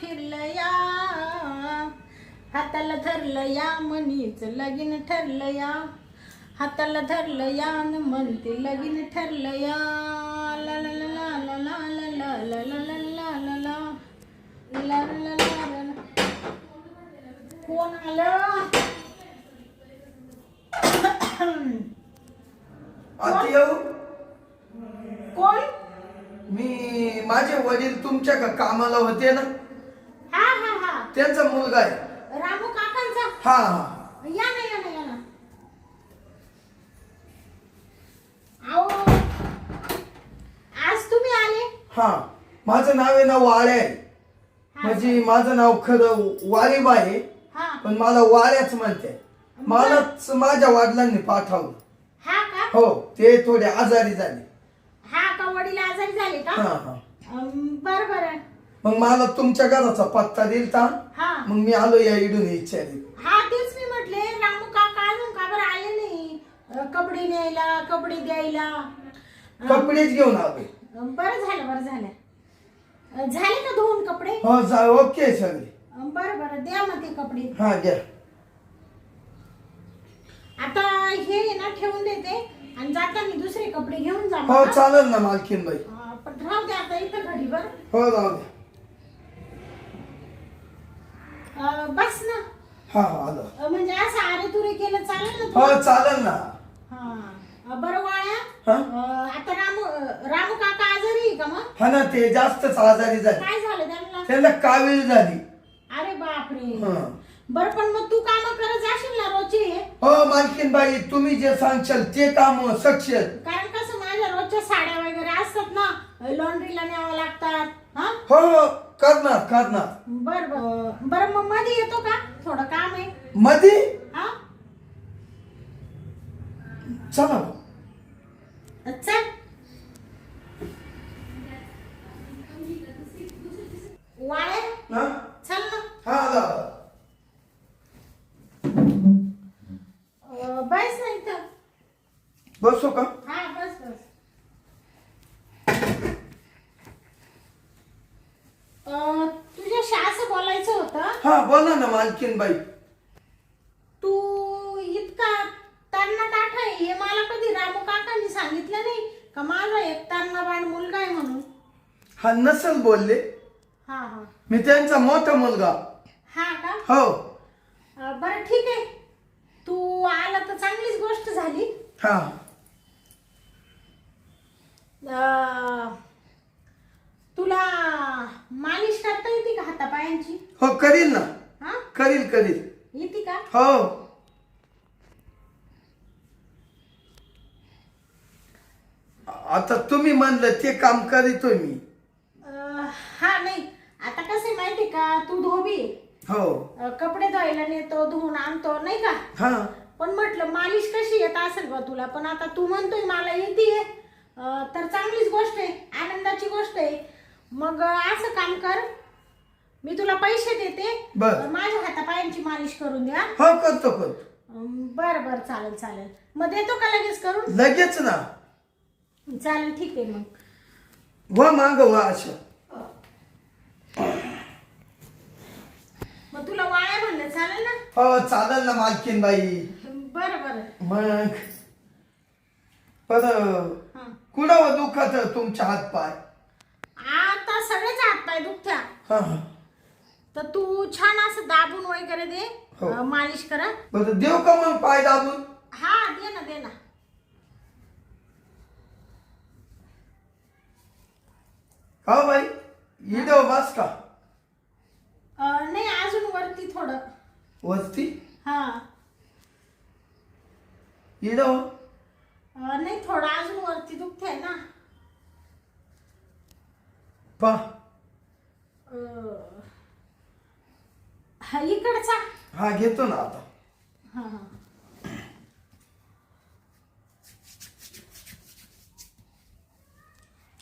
फिरलं या हाताला धरलं या मनीच लगीन ठरलं या हाताला धरलं या न म्हणते लगीन ठरलं या ला ला ला ला ला ला ला ला ला. कोण आलं येऊ कोण मी माझे वडील तुमच्या का कामाला होते ना हा हा हा त्यांचा मुलगा आहे. रामू काकांचा? हा. हा या ना या ना या ना. आओ. आज तुम्ही आले? हा. माझं नाव आहे ना वाळे. आहे. म्हणजे माझं नाव खरं वाळीबा आहे. हा. पण मला वाळ्याच म्हणते. मलाच माझ्या वडिलांनी पाठवलं. हा का? हो ते थोडे आजारी झाले. हा का? वडील आजारी झाले का? हा हा. अं, बरं बरं. मग मला तुमच्या घराचा पत्ता दिलता. हा. मग मी आलो या इडून विचारी हा तेच मी म्हटले रामू काका अजून का बरं आले नाही? अं, कपडे न्यायला कपडे द्यायला कपडेच घेऊन आलोय. बरं झालं बरं झालं. अं, झाले का धुवून कपडे? हो जा ओके सगळे अं, बरं बरं द्या मग ते कपडे. हा घ्या आता हे आहे ना ठेवून देते. आणि जाताना दुसरे कपडे घेऊन जा हो मग, हा? चालेल ना मालकीनबाई. अं, पण राहू दे आता इथं घडीवर हो राहू द्या. अं, बस ना. हा हा आलो. अं, म्हणजे असं आरे तुरे केलं चालेल ना हो? चालेल ना. हा. अं, बरं वाळ्या हा? अं, आता रामू अं, रामू काका आजारी आहे का मग? हा ना ते जास्तच आजारी झाले. काय झालं त्यांना? त्यांना कावीळ झाली. अरे बापरे. हा. बरं पण मग तू काम करत जाशील ना रोजचे? हो मालकीनबाई तुम्ही जे सांगशाल ते काम सक्षल कारण कसं माझ्या रोजच्या साड्या वगैरे असतात ना लॉन्ड्रीला न्यावं लागतात हा? हो हो करणार करणार. बर बर. बरं मग मध्ये येतो का? थोडं काम आहे. मध्ये हा? चला. चल. बसू का? हा बस बस. अं, तुझ्याशी असं बोलायचं होतं. हा बोला ना मालकीनबाई. तू इतका तरणाट आहे हे मला कधी रामू काकांनी सांगितलं नाही का माझा एक तरणाबाण मुलगा आहे म्हणून? हा नसल बोलले. हा हा. मी त्यांचा मोठा मुलगा. हा का? हो. अं, बरं ठीक आहे. तू आला तर चांगलीच गोष्ट झाली. हा. तुला मालिश करता येते का हातापायांची? हो करील ना. हा? करील करील. येते का? हो. आता तुम्ही म्हणलं ते काम करीतोय मी. अं, हा नाही. आता कसं आहे माहिती का? तू धोबी. हो. अं, कपडे धुवायला नेतो धुवून आणतो नाही का? हा. पण म्हटलं मालिश कशी येत असेल बा तुला. पण आता तू म्हणतोय मला येते. तर चांगलीच गोष्ट आहे आनंदाची गोष्ट आहे. मग असं काम कर. मी तुला पैसे देते. बर. अं, माझ्या हातापायांची मालिश करून द्या. हो करतो करतो. बर बर चालेल चालेल. मग देतो का लगेच करून? लगेच ना. चालेल ठीक आहे मग. व माग वा असं मग तुला वाळ्या म्हणलं चालेल ना? हो चालेल ना मालकीन बाई. बरं बरं. मग हां कुणावर दुखत तुमच्या हात पाय. आता सगळेच हातपाय दुखत्या. हा हा. तर तू छान असं दाबून वगैरे दे हो. अं, मालिश करा. बरं देऊ का मग पाय दाबून? हा दे ना दे ना. का बाई? इडव बस का? अं, नाही अजून वरती थोडं. वस्ती हा. इडव अं, नाही थोडं अजून वरती दुखतंय ना. पा. अं, हा इकडचा हा घेतो ना आता. हा हा.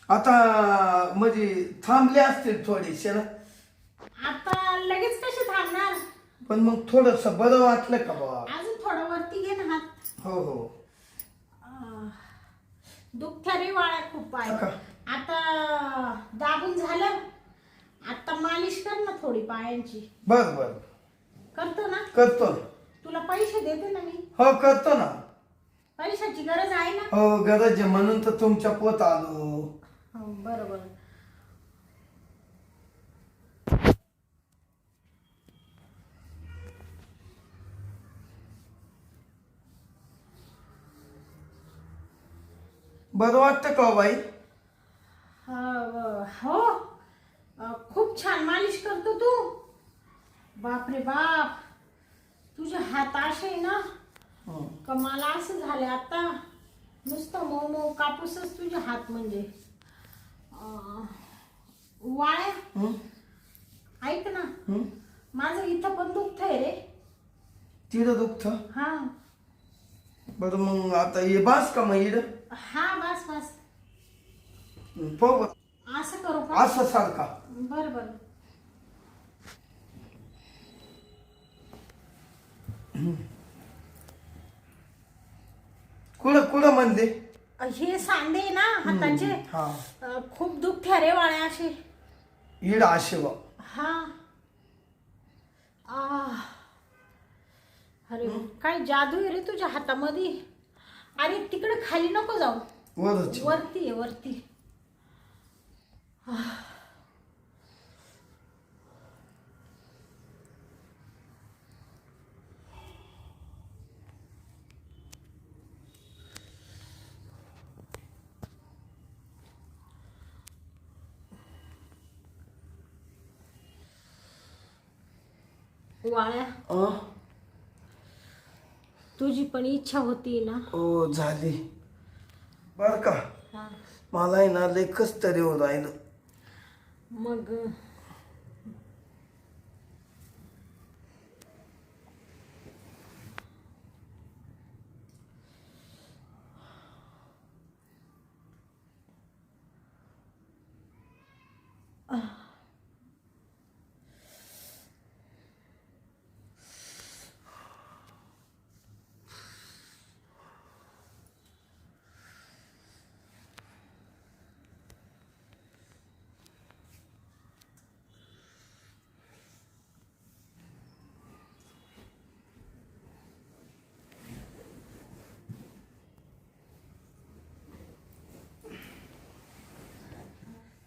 आता म्हणजे थांबले असतील थोडेसे ना. आता लगेच कसे थांबणार? पण मग थोडस बरं वाटलं का बा? अजून थोडं वरती घे ना हात. हो हो. दुखत्या रे वाळ्या खूप पाय. का? आता दाबून झालं. आता मालिश कर ना थोडी पायांची. बर बर करतो ना? करतो. ना तुला पैसे देते ना मी. हो करतो ना. पैशाची गरज आहे ना? हो गरज आहे. म्हणून तर तुमच्या पोत आलो. हो बरं वाटतं का हो बाई? हा, हो. अ, खूप छान मालिश करतो तू. बापरे बाप. तुझे हात असे आहे ना? हं. का मला असं झाले आता. नुसतं मऊ मऊ कापूसच तुझे हात म्हणजे. अं, वाळ्या. हं? ऐक ना. हं? माझं इथं पण दुखतंय रे. तिथं दुखतं? हा. बरं मग आता ये बास का मग इड हा पाहू. असं करू का? असं सारखा बर बर. कुठं कुठं म्हणते हे सांधे ना हाताचे. हा. अं, खूप दुखत्या रे वाळ्या असे इड बा हा. आह. अरे काय जादू आहे रे तुझ्या हातामध्ये. अरे तिकडे खाली नको जाऊ. वरच. वरती आहे वरती. वाळ्या अं? तुझी पण इच्छा होती ना? हो झाली. बर का. हा. मला आहे ना लय कस तरी होत राहिलं. मग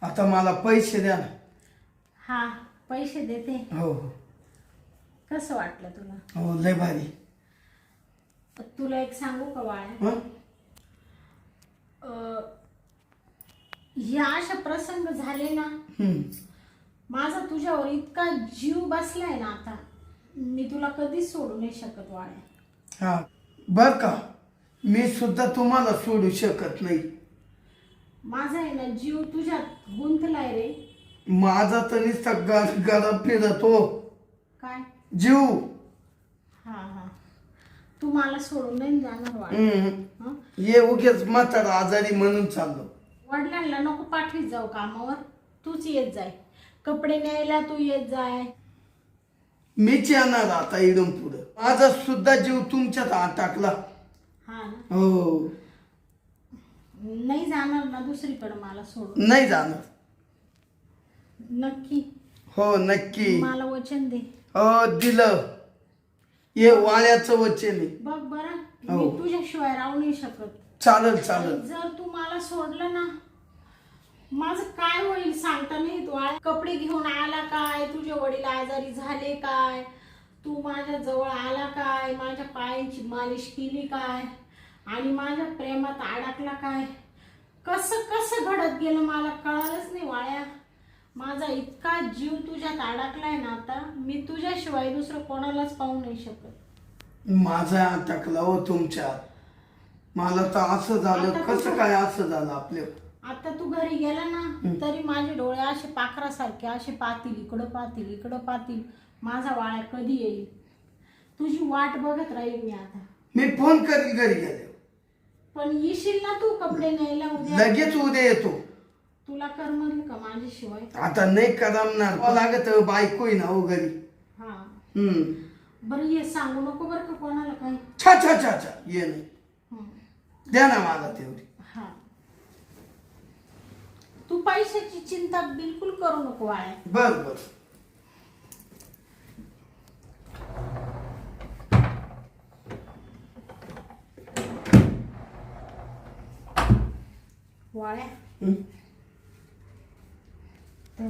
आता मला पैसे द्या ना. हा पैसे देते. हो हो. कसं वाटलं तुला? हो लय भारी. तुला एक सांगू का हं? अं, ह्या अशा प्रसंग झाले ना हं. माझा तुझ्यावर इतका जीव बसलाय ना आता. मी तुला कधीच सोडू नाही शकत वाळ्या हा. बर का. मी सुद्धा तुम्हाला सोडू शकत नाही. माझा आहे ना जीव तुझ्यात गुंतलाय रे. माझा तर नुसता गर गरा फिरतो. काय? जीव. हा हा. तू मला सोडून नाही जाणार हं. ये उगेच म्हातारा आजारी म्हणून चाललो. वडिलांना नको पाठवीत जाऊ कामावर. तूच येत जाय. कपडे न्यायला तू येत जाय. मीच येणार आता इडून पुढं. माझा सुद्धा जीव तुमच्यात अटकला हा ना? हो. ना दुसरीकडे मला सोडून. नाही जाणार. नक्की. हो नक्की. मला वचन दे. हो दिलं. हे वाळ्याचं वचन आहे. बघ बरं हो. मी तुझ्याशिवाय राहू नाही शकत. चालेल चालेल. जर तू मला सोडलं ना माझं काय होईल सांगता नाही तू आ- कपडे घेऊन आला काय? तुझे वडील आजारी झाले काय? तू माझ्या जवळ आला काय? माझ्या पायांची मालिश केली काय? आणि माझ्या प्रेमात अडकला काय? कसं कसं घडत गेलं मला कळालंच नाही वाळ्या माझा इतका जीव तुझ्यात अडकलाय ना आता मी तुझ्याशिवाय दुसरं कोणालाच पाहू नाही शकत. माझा अटकला हो तुमच्यात मला तर असं झालं कसं? काय असं झालं आपल्या आता तू घरी गेला ना तरी माझे डोळे असे पाखरासारखे असे पाहतील इकडं पाहतील इकडं पाहतील. माझा वाळ्या कधी येईल? तुझी वाट बघत राहील मी आता. मी फोन करील घरी गेले पण येशील ना तू कपडे न्यायला उद्या? लगेच उद्या येतो. तुला कर म्हणलं का माझ्याशिवाय? आता नाही करमणार. मला लागत बायको आहे ना हो घरी. हा. हम्म. बरं ये सांगू नको बरं का कोणाला काही? छा छा छा छा. ये नाही हं. द्या ना मला तेवढी. हा. तू पैशाची चिंता बिलकुल करू नको वाळ्या बर बर. वाळ्या? तर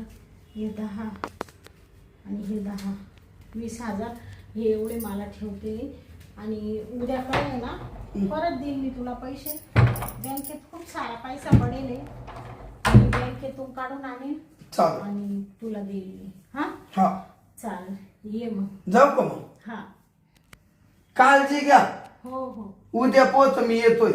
हे दहा आणि हे दहा. वीस हजार हे एवढे मला ठेवते. आणि उद्याकडे आहे ना परत देईन मी तुला पैसे. बँकेत खूप सारा पैसा पडेल. मी बँकेतून काढून आणेन आणि तुला देईल मी. हा? हा. चाल ये मग. जाऊ का मग? हा. काळजी घ्या. हो हो. उद्या पोच मी येतोय.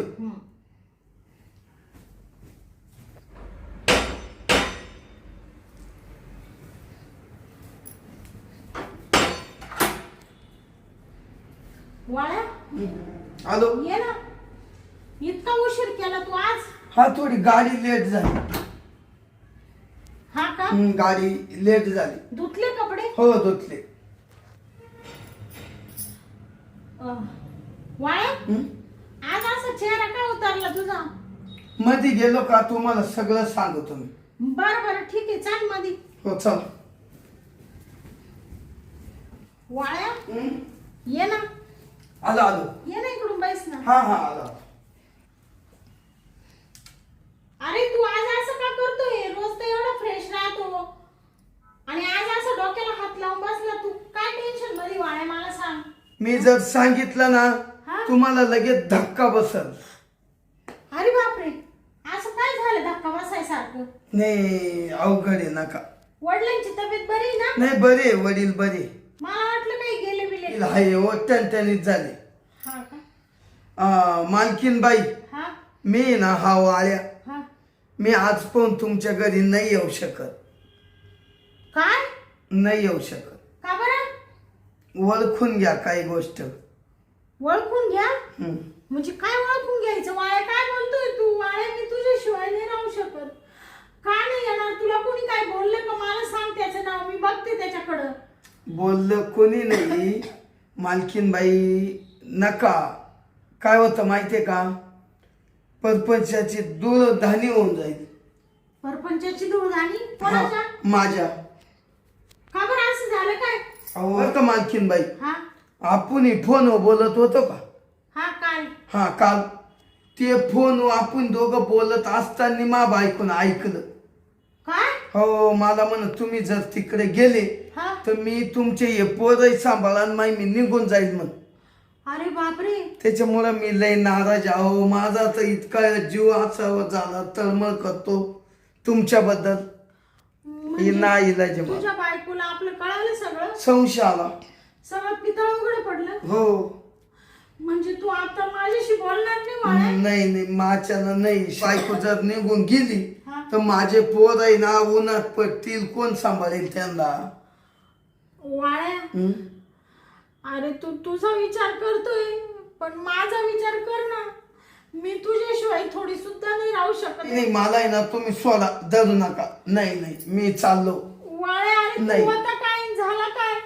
वाळ्या आलो. ये ना. इतका उशीर केला तू आज? हा थोडी गाडी लेट झाली. हा का? हं, गाडी लेट झाली. धुतले कपडे? हो धुतले. वाळ्या? हं? आज असा चेहरा काय उतरला तुझा? मध्ये गेलो का तुम्हाला सगळं सांगतो मी. बर बर ठीक आहे. चाल मधी. हो चल. वाळ्या? ये ना. आलो आलो. ये ना इकडून बैस ना. हा हा आलो. अरे तू आज असं का करतोय? रोज तर एवढा फ्रेश राहतो. आणि आज असं डोक्याला हात लावून बसला तू काय टेन्शनमध्ये वाळ्या मला सांग. मी जर सांगितलं ना हा? तुम्हाला लगेच धक्का बसल. अरे बापरे. असं काय झालं धक्का बसायसारखं? नाही अवघड आहे नका. वडिलांची तब्येत बरी आहे ना? नाही बरे वडील बरे मला वाटलं काही गेले बिले. हाय ओ टणटणीत झाले. हा का? आ, मालकीनबाई हा? मी ना हा वाळ्या हा. मी आज पण तुमच्या घरी नाही येऊ शकत. काय? नाही येऊ शकत. का बरं? ओळखून घ्या काही गोष्ट. ओळखून घ्या? हं. म्हणजे काय ओळखून घ्यायचं वाळ्या काय बोलतोय तू वाळ्या मी तुझ्याशिवाय नाही राहू शकत का नाही येणार तुला कोणी काय बोललं का मला सांग त्याचं नाव मी बघते त्याच्याकडं बोललं कोणी नाही. मालकीनबाई नका. काय होतं माहितीये का? परपंचाची दूरधानी होऊन जाईल. परपंचाची धुळधाणी हा, माझ्या. का बरं असं झालं काय? अहो बरं का मालकीनबाई? हा. आपण फोनवर बोलत होतो का? हा हा काल. ते फोन आपण दोघं बोलत असताना मा बायकून ऐकलं. काय? हो मला म्हण तुम्ही जर तिकडे गेले हा? तर मी तुमचे हे पोरही सांभाळा माई मी निघून जाईल म्हण. अरे बापरे. त्याच्यामुळं मी लय नाराज आहो. माझा तर इतका जीव असा झाला तळमळ करतो तुमच्याबद्दल. हे म्हणजे नाही इलाज तुझ्या बायकोला आपलं कळालं सगळं? संशय आला. सगळं पितळ उघड पडलं? हो. म्हणजे तू आता माझ्याशी बोलणार नाही वाळ्या नाही नाही माझ्यानं नाही. बायको जर निघून गेली हा. तर माझे पोर आहे ना उन्हात पडतील. कोण सांभाळेल त्यांना? वाळ्या. हं? अरे तू तुझा विचार करतोय पण माझा विचार कर ना. मी तुझ्याशिवाय थोडी सुद्धा नाही राहू शकत. नाही मला आहे ना तुम्ही सोडा धरू नका. नाही नाही मी चाललो. वाळ्या अरे नाही. तू आता काय झाला काय?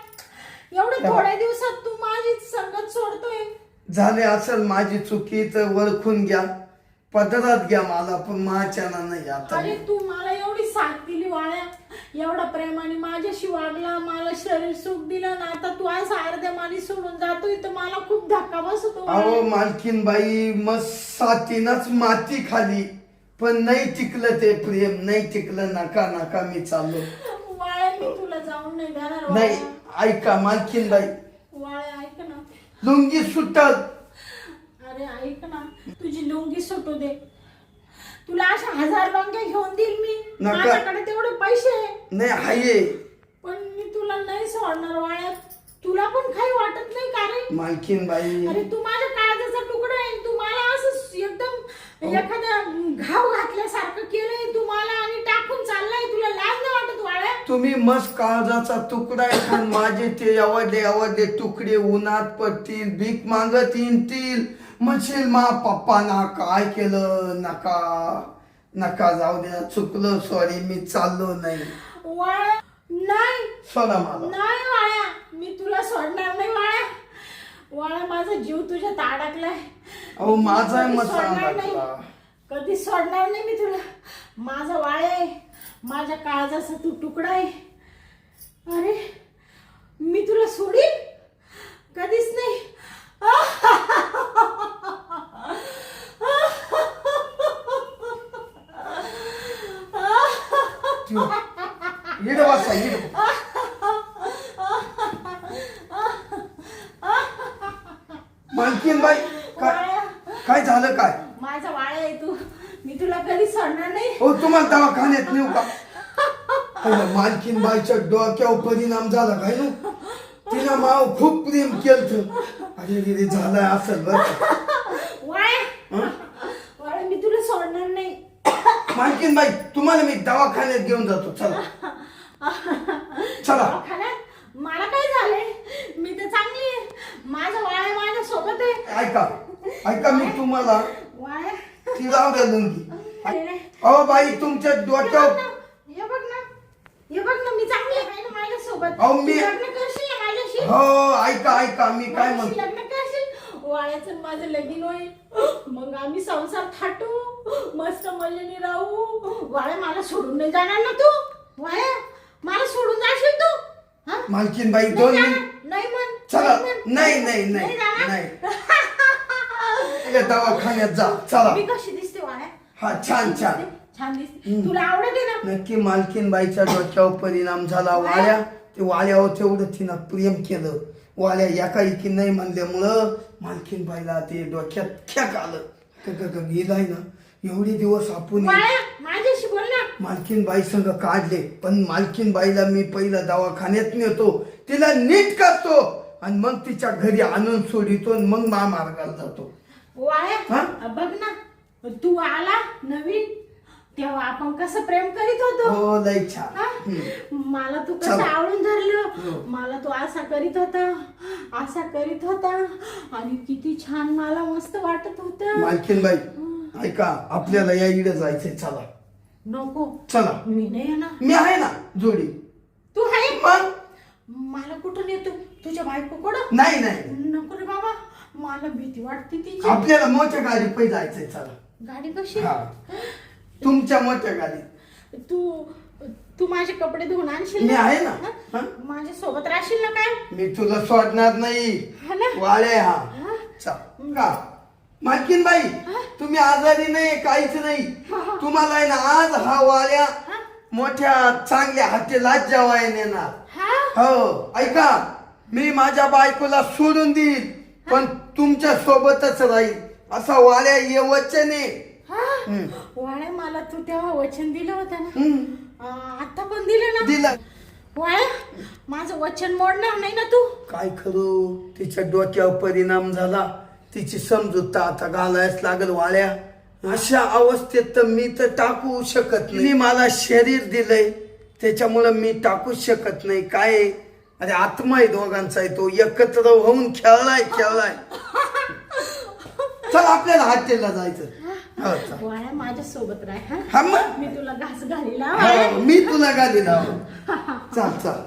एवढ्या थोड्या दिवसात तू माझी संगत सोडतोय. झाले असेल माझी चुकी तर ओळखून घ्या. पदरात घ्या मला पण माझ्यानं नाही आता. अरे तू मला एवढी साथ दिली वाळ्या एवढा प्रेमाने माझ्याशी वागला मला शरीर सुख दिलं ना आता तू आज अर्ध्या माली सोडून जातोय तर मला खूप धक्का बसतो अहो. मालकीन बाई मग साथीनच माती खाली. पण नाही टिकलं ते प्रेम नाही टिकलं नका नका मी चाललो. वाळ्या मी तुला जाऊन नाही देणार नाही ऐका मालकीन बाई वाळ्या लुंगी सुटल. अरे ऐक ना. तुझी लुंगी सुटू दे. तुला अशा हजार लुंग्या घेऊन देईल मी. नका. माझ्याकडे तेवढे पैसे आहे. नाही हाये पण मी तुला नाही सोडणार वाळ्यात. तुला पण काही वाटत नाही का रे? मालकीन बाई. अरे तू माझ्या काळजाचा तुकडा आहे. तू मला असं एकदम एखाद्या घाव घातल्यासारखं केलंय. तू मला आणि टाकून चाललाय तुला लाज नाही वाटत वाळ्या तुम्ही मस्त काळजाचा तुकडा आहे पण माझे ते आवडले आवडले तुकडे उन्हात पडतील भीक मागत येतील. म्हणशील मा पप्पा ना काय केलं नका नका जाऊ द्या चुकलं सॉरी मी चाललो नाही. वाळ्या नाही सोडा मला. नाही वाळ्या मी तुला सोडणार नाही वाळ्या. वाळ्या माझा जीव तुझ्यात अडकलाय अहो माझा नाही. टाकला कधी सोडणार नाही मी तुला. माझा वाळे माझ्या काळजाचा तू तुकडा आहे. अरे मी तुला सोडीन कधीच नाही इड वाचा इड मालकीन बाई काय वाळ्या, काय झालं काय माझा वाळा आहे तू मी तुला कधी सोडणार नाही हो तुम्हाला दवाखान्यात नेऊ का अरे, मालकीन बाईच्या डोक्यावर परिणाम झाला काय ना? तिनं माव खूप प्रेम केलं अरे रे झालंय असेल बरं. वाळ्या हं? वाळ्या मी तुला सोडणार नाही. मालकीन बाई तुम्हाला मी दवाखान्यात घेऊन जातो. चला. चला. मला काय झालंय? मी तर चांगली आहे. माझा वाळा माझ्या सोबत आहे. ऐका. ऐका मी तुम्हाला वाळ्या ती राहू द्या लुंगी अरे रे. अहो बाई तुमच्या हे बघ डोक्यावर ना. हे बघ ना. हे बघ ना मी चांगली सोबत अहो, मी- लग्न करशील ना माझ्याशी? हो ऐका ऐका मी काय माझ्याशी म्हणतो? लग्न करशील? वाळ्याचं माझं लगीन होईल. मग आम्ही संसार थाटू. मस्त मजेने राहू. वाळ्या मला सोडून नाही जाणार ना तू? वाळ्या मला सोडून जाशील तू? हा? मालकीन बाई नाही दोन जाणार. मिनिट. नाही म्हण. चला. म्हण. नाही नाही नाही जाणार. नाही. ये दवाखान्यात जा. चला. मी कशी दिसते वाळ्या? हा छान छान. छान दिसते. तुला आवडते ना? नक्की मालकीन बाईच्या डोक्यावर परिणाम झाला वाड्या ते वाड्यावर तेवढं तिनं प्रेम केलं. वाड्या एका एकी नाही म्हणल्यामुळं मालकीन बाईला ते डोक्यात खेक आलं. क- क- क- गेलाय ना. एवढे दिवस आपण वाळ्या माझ्याशी बोल ना. मालकीन बाई संग काढले. पण मालकीन बाईला मी पहिला दवाखान्यात नेतो. तिला नीट करतो. आणि मग तिच्या घरी आणून सोडितो आणि मग महामार्गाला जातो. वाळ्या हा? बघ ना. तू आला नवीन. तेव्हा आपण कसं प्रेम करीत होतो? हो लय छान. हा? मला तू कसं चला. आवडून हो. धरलं मला तू असा करीत होता. असा करीत होता. आणि किती छान मला मस्त वाटत होत. बाई ऐका आपल्याला या इकडे जायचंय. चला. नको. चला. मी नाही येणार. मी आहे ना जोडी. तू आहे? मग? मला कुठून येतो? तुझ्या बायकोकडं नाही नाही. नको रे बाबा. मला भीती वाटते तिची. आपल्याला मोठ्या गाडी पै जायचंय. चला. गाडी कशी? हा. तुमच्या मोठ्या गाडीत तू तू माझे कपडे धुवून आणशील मी आहे ना. हा? हा? माझ्या सोबत राहशील ना काय? मी तुला सोडणार नाही. हा ना? वाळे हा? चल का? मालकीन बाई तुम्ही आजारी नाही काहीच नाही. तुम्हाला आहे ना आज हा वाळ्या हा? मोठ्या चांगल्या हॉटेलात जेवाय नेणार हा? हो ऐका मी माझ्या बायकोला सोडून देईल पण तुमच्या सोबतच राहील असा वाड्या ये वचन आहे हा वाळ्या मला तू तेव्हा वचन दिलं होतं ना. आता पण दिलं ना? दिलं. वाळ्या माझं वचन मोडणार नाही ना तू? काय करू? तिच्या डोक्यावर परिणाम झाला. तिची समजूत आता घालायच लागल वाळ्या. अशा अवस्थेत तर मी तर टाकू शकत नाही. मला शरीर दिलंय. त्याच्यामुळं मी टाकूच शकत नाही. काय? आहे? अरे आत्मा आहे दोघांचा आहे तो. एकत्र होऊन खेळलाय खेळलाय. चल आपल्याला हॉटेलला जायचं. हो. वाळ्या माझ्या सोबत राह हा? हा मग? मी तुला घास घालीला हो, मी तुला गाडी लाव चल चल.